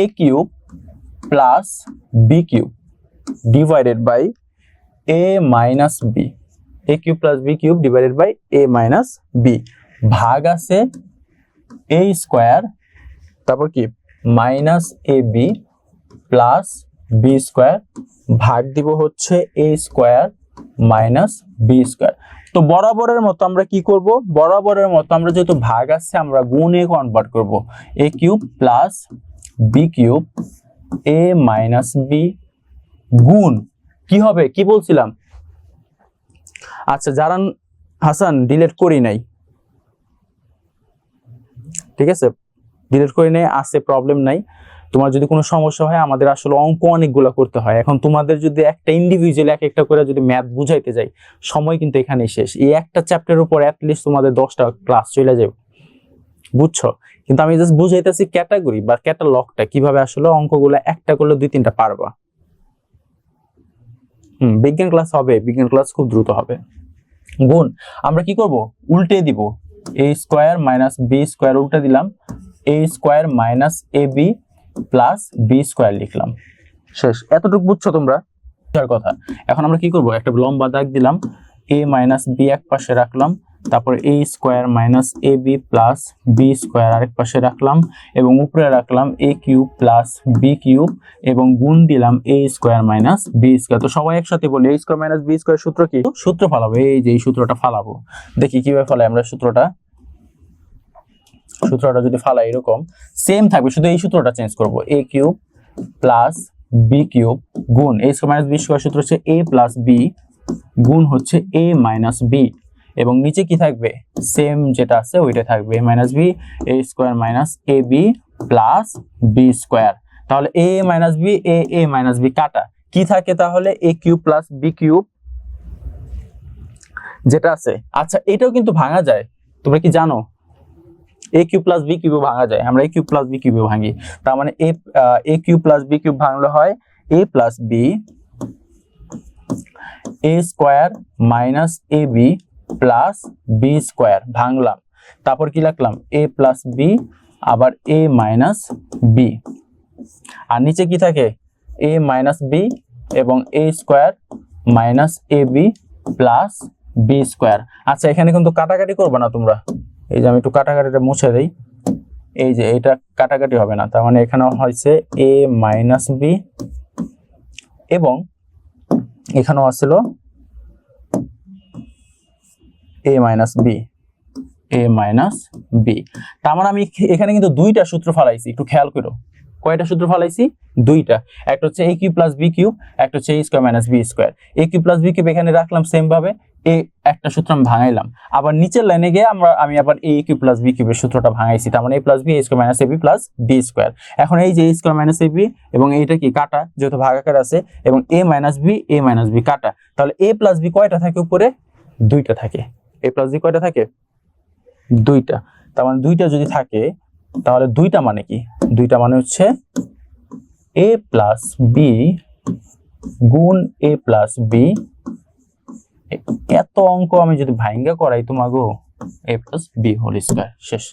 A cube plus B cube divided by A minus B A cube plus B cube divided by A minus B ভাগ আছে A square তারপর কি? Minus A B plus B square ভাগ দিব হচ্ছে A square minus B square তো বরাবরের মতো আমরা কি করব? বরাবরের মতো আমরা যেহেতু ভাগ আছে, আমরা গুণে কনভার্ট করব। A cube plus B cube A minus B গুণ। কি হবে? কি বলছিলাম? আচ্ছা জারান হাসান ডিলিট করি নাই। ঠিক আছে? ডিলিট করে নেই আসে প্রবলেম নাই। তোমার যদি কোনো সমস্যা হয়, আমাদের আসলে অঙ্ক অনেকগুলো করতে হয়। এখন তোমাদের যদি একটা ইন্ডিভিজুয়াল এক একটা করে যদি ম্যাথ বুঝাইতে যাই, সময় কিন্তু এখানেই শেষ। এই একটা চ্যাপ্টারের উপর অ্যাটলিস্ট তোমাদের দশটা ক্লাস চলে যাবে। বুঝছ? কিন্তু আমি জাস্ট বুঝাইতেছি ক্যাটাগরি বা ক্যাটালগটা কীভাবে আসলে অঙ্কগুলো একটা করলে দুই তিনটা পারবা। হুম, বিজ্ঞান ক্লাস হবে, বিজ্ঞান ক্লাস খুব দ্রুত হবে। গুণ, আমরা কি করব? উল্টে দিব। A square minus B square উল্টে দিলাম। A square minus A B plus B square লিখলাম। শেষ। এতটুকু বুঝছ তোমরা? কথা। এখন আমরা কি করব? একটা লম্বা দাগ দিলাম। এ মাইনাস বি এক পাশে রাখলাম। তারপর A square minus A B plus B square আরেক পাশে রাখলাম এবং উপরে রাখলাম A cube plus B cube এবং গুণ দিলাম A square minus B square তো সবাই একসাথে বলি A square minus B square সূত্র কি? সূত্র ফালাবো, এই যে এই সূত্রটা ফালাবো। দেখি কীভাবে ফালাই আমরা সূত্রটা। সূত্রটা যদি ফালাই এরকম সেম থাকবে, শুধু এই সূত্রটা চেঞ্জ করব। A cube plus B cube গুণ A square minus B square সূত্র হচ্ছে এ প্লাস বি গুণ হচ্ছে এ মাইনাস বি এবং নিচে কি থাকবে? সেম যেটা আছে ওইটা থাকবে। A minus B A square minus A B plus B square তাহলে A minus B A A minus B কাটা। কি থাকে তাহলে? A cube plus B cube যেটা আছে। আচ্ছা এটাও কিন্তু ভাঙা যায়। তোমরা কি জানো? A cube plus B cube ভাঙা যায়। আমরা A cube plus B cube ভাঙি। তার মানে A A cube plus B cube ভাঙলে হয় A plus B A square minus A B plus B square ভাঙলাম। তারপর কি লিখলাম? এ প্লাস বি আবার এ মাইনাস বি আর নিচে কি থাকে? এ মাইনাস বি এবং A square minus A B plus B square আচ্ছা এখানে কিন্তু কাটাকাটি করবে না তোমরা। এই যে আমি একটু কাটাকাটিটা মুছে দিই। এই যে, এটা কাটাকাটি হবে না। তার মানে এখানে হয়েছে এ মাইনাস বি এবং এখানেও আসছিল A minus B A minus B তার মানে আমি এখানে কিন্তু দুইটা সূত্র ফালাইছি, একটু খেয়াল করো। কয়টা সূত্র ফালাইছি? দুইটা। একটা হচ্ছে A cube plus B cube একটা হচ্ছে A square minus B square A cube plus B cube এখানে রাখলাম সেম ভাবে এ একটা সূত্র আমি ভাঙাইলাম। আবার নিচের লাইনে গিয়ে আমরা, আমি আবার এ কিউ প্লাস বি কিউবের সূত্রটা ভাঙাইছি, তার মানে A plus B A square minus A B plus B square এখন এই যে A square minus A B এবং এইটা কি, কাটা, যেহেতু ভাগাকার আছে, এবং A minus B A minus B কাটা। তাহলে এ প্লাস বি কয়টা থাকে উপরে? দুইটা থাকে। এ প্লাস জি কয়টা থাকে? দুইটা। তার মানে দুইটা যদি থাকে, তাহলে দুইটা মানে কি? দুইটা মানে হচ্ছে এ প্লাস বি গুণ এ প্লাস বি এত অঙ্ক আমি যদি ভাইঙ্গা করাই তোমাগো A plus B whole square শেষ।